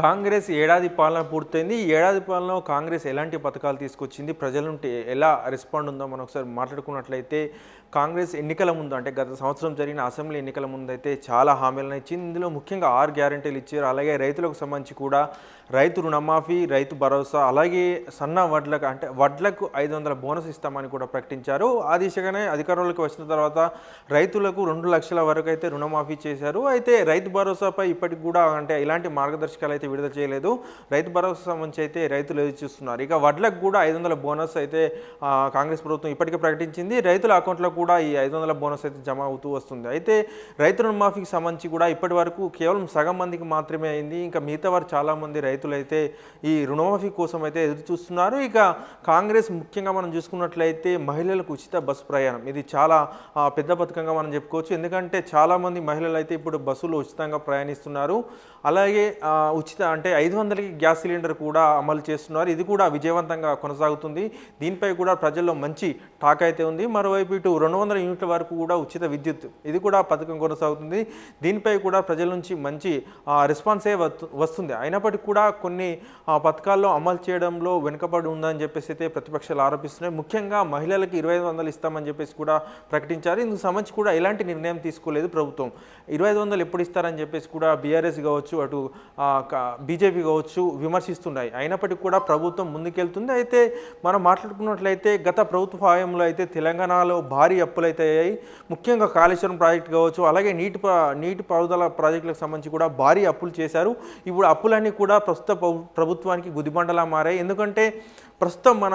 కాంగ్రెస్ ఏడాది పాలన పూర్తయింది. ఈ ఏడాది పాలనలో కాంగ్రెస్ ఎలాంటి పథకాలు తీసుకొచ్చింది? ప్రజల నుండి ఎలా రెస్పాండ్ ఉందో మనం ఒకసారి మాట్లాడుకున్నట్లయితే కాంగ్రెస్ ఎన్నికల ముందు అంటే గత సంవత్సరం జరిగిన అసెంబ్లీ ఎన్నికల ముందు అయితే చాలా హామీలను ఇచ్చింది. ఇందులో ముఖ్యంగా ఆరు గ్యారంటీలు ఇచ్చారు. అలాగే రైతులకు సంబంధించి కూడా రైతు రుణమాఫీ రైతు భరోసా అలాగే సన్న వడ్లకు అంటే వడ్లకు ఐదు వందల బోనస్ ఇస్తామని కూడా ప్రకటించారు. ఆ దిశగానే అధికారంలోకి వచ్చిన తర్వాత రైతులకు రెండు లక్షల వరకు అయితే రుణమాఫీ చేశారు. అయితే రైతు భరోసాపై ఇప్పటికి కూడా అంటే ఇలాంటి మార్గదర్శకాలు అయితే విడుదల చేయలేదు. రైతు భరోసా సంబంధించి అయితే రైతులు ఎదురు చూస్తున్నారు. ఇక వడ్లకు కూడా ఐదు వందల బోనస్ అయితే కాంగ్రెస్ ప్రభుత్వం ఇప్పటికే ప్రకటించింది. రైతుల అకౌంట్లో కూడా ఈ ఐదు వందల బోనస్ అయితే జమ అవుతూ వస్తుంది. అయితే రైతు రుణమాఫీకి సంబంధించి కూడా ఇప్పటి వరకు కేవలం సగం మందికి మాత్రమే అయింది. ఇంకా మిగతా వారు చాలామంది రైతులు అయితే ఈ రుణమాఫీ కోసం అయితే ఎదురు చూస్తున్నారు. ఇక కాంగ్రెస్ ముఖ్యంగా మనం చూసుకున్నట్లయితే మహిళలకు ఉచిత బస్సు ప్రయాణం. ఇది చాలా పెద్ద పథకంగా మనం చెప్పుకోవచ్చు. ఎందుకంటే చాలామంది మహిళలు అయితే ఇప్పుడు బస్సులు ఉచితంగా ప్రయాణిస్తున్నారు. అలాగే ఉచిత ఉచిత అంటే ఐదు వందలకి గ్యాస్ సిలిండర్ కూడా అమలు చేస్తున్నారు. ఇది కూడా విజయవంతంగా కొనసాగుతుంది. దీనిపై కూడా ప్రజల్లో మంచి టాక్ అయితే ఉంది. మరోవైపు ఇటు రెండు వందల యూనిట్ల వరకు కూడా ఉచిత విద్యుత్ ఇది కూడా పథకం కొనసాగుతుంది. దీనిపై కూడా ప్రజల నుంచి మంచి రెస్పాన్సే వస్తుంది. అయినప్పటికీ కూడా కొన్ని ఆ, పథకాల్లో అమలు చేయడంలో వెనుకబడి ఉందని చెప్పేసి అయితే ప్రతిపక్షాలు ఆరోపిస్తున్నాయి. ముఖ్యంగా మహిళలకు ఇరవై ఐదు వందలు ఇస్తామని చెప్పేసి కూడా ప్రకటించారు. ఇందుకు సంబంధించి కూడా ఎలాంటి నిర్ణయం తీసుకోలేదు ప్రభుత్వం. ఇరవై ఐదు వందలు ఎప్పుడు ఇస్తారని చెప్పేసి కూడా బీఆర్ఎస్ కావచ్చు అటు బీజేపీ కావచ్చు విమర్శిస్తున్నాయి. అయినప్పటికీ కూడా ప్రభుత్వం ముందుకెళ్తుంది. అయితే మనం మాట్లాడుకున్నట్లయితే గత ప్రభుత్వ హయాంలో అయితే తెలంగాణలో భారీ అప్పులు అయితే అయ్యాయి ముఖ్యంగా కాళేశ్వరం ప్రాజెక్ట్ కావచ్చు అలాగే నీటి నీటి పారుదల ప్రాజెక్టులకు సంబంధించి కూడా భారీ అప్పులు చేశారు. ఇప్పుడు అప్పులన్నీ కూడా ప్రస్తుత ప్రభుత్వానికి గుదిబండలా మారాయి. ఎందుకంటే ప్రస్తుతం మన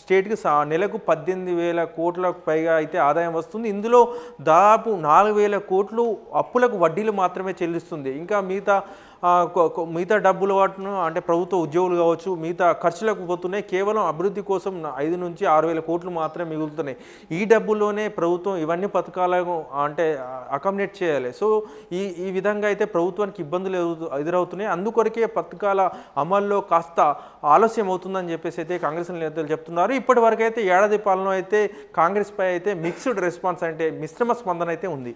స్టేట్కి నెలకు పద్దెనిమిది వేల కోట్లకు పైగా అయితే ఆదాయం వస్తుంది. ఇందులో దాదాపు నాలుగు వేల కోట్లు అప్పులకు వడ్డీలు మాత్రమే చెల్లిస్తుంది. ఇంకా మిగతా మిగతా డబ్బులు వాటిను అంటే ప్రభుత్వ ఉద్యోగులు కావచ్చు మిగతా ఖర్చులకు పోతున్నాయి. కేవలం అభివృద్ధి కోసం ఐదు నుంచి ఆరు వేల కోట్లు మాత్రమే మిగులుతున్నాయి. ఈ డబ్బుల్లోనే ప్రభుత్వం ఇవన్నీ పథకాలను అంటే అకామిడేట్ చేయాలి. సో ఈ ఈ విధంగా అయితే ప్రభుత్వానికి ఇబ్బందులు ఎదురవుతున్నాయి. అందుకొరకే పథకాల అమల్లో కాస్త ఆలస్యం అవుతుంది అవుతుందని చెప్పేసి అయితే కాంగ్రెస్ నేతలు చెప్తున్నారు. ఇప్పటి వరకు అయితే ఏడాది పాలన అయితే కాంగ్రెస్ పై అయితే మిక్స్డ్ రెస్పాన్స్ అంటే మిశ్రమ స్పందన అయితే ఉంది.